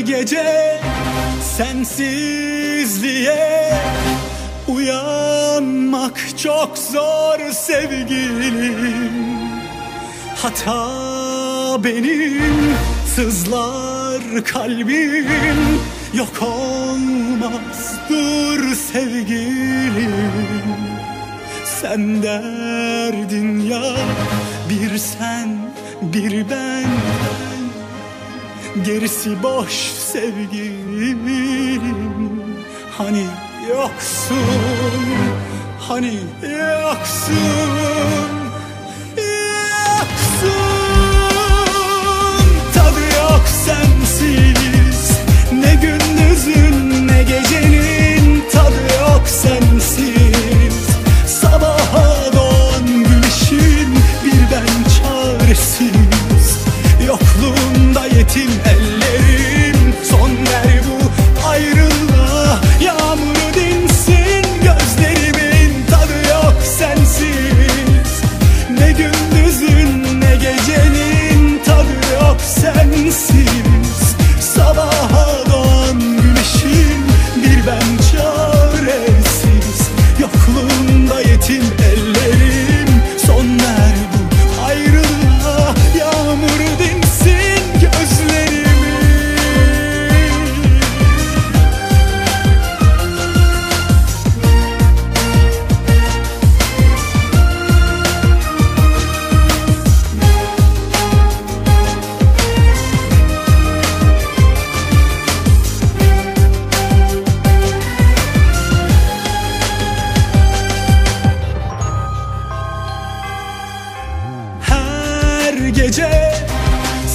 gece sensizliğe Uyanmak çok zor sevgilim Hata benim sızlar kalbim Yok olmaz dur sevgilim Sen derdin ya bir sen bir ben Gerisi boş sevgilim. Hani yoksun? Hani yoksun gündüzün ne gecenin Tadı yok sensiz gece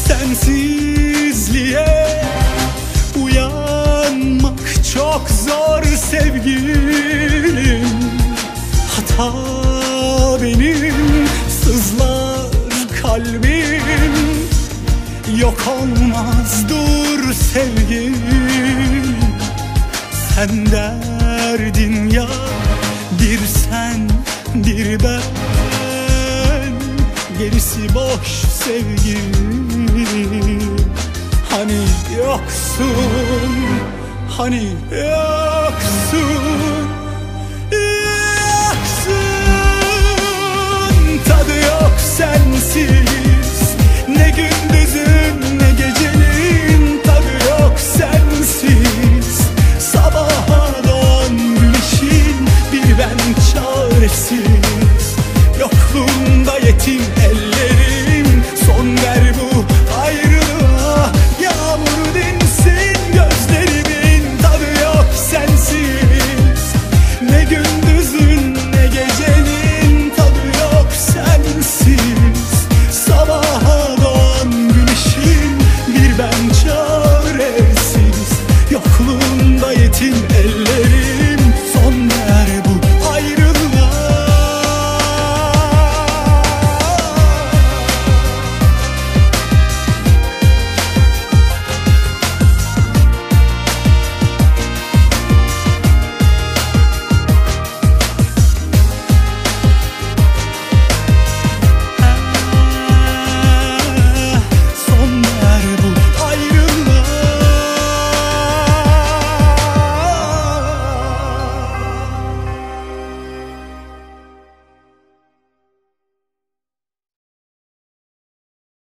sensizliğe Uyanmak çok zor sevgilim. Hata benim sızlar kalbim. Yok olmaz dur sevgilim. Sen derdin ya bir sen bir ben Gerisi boş sevgilim. Hani yoksun Hani yoksun You.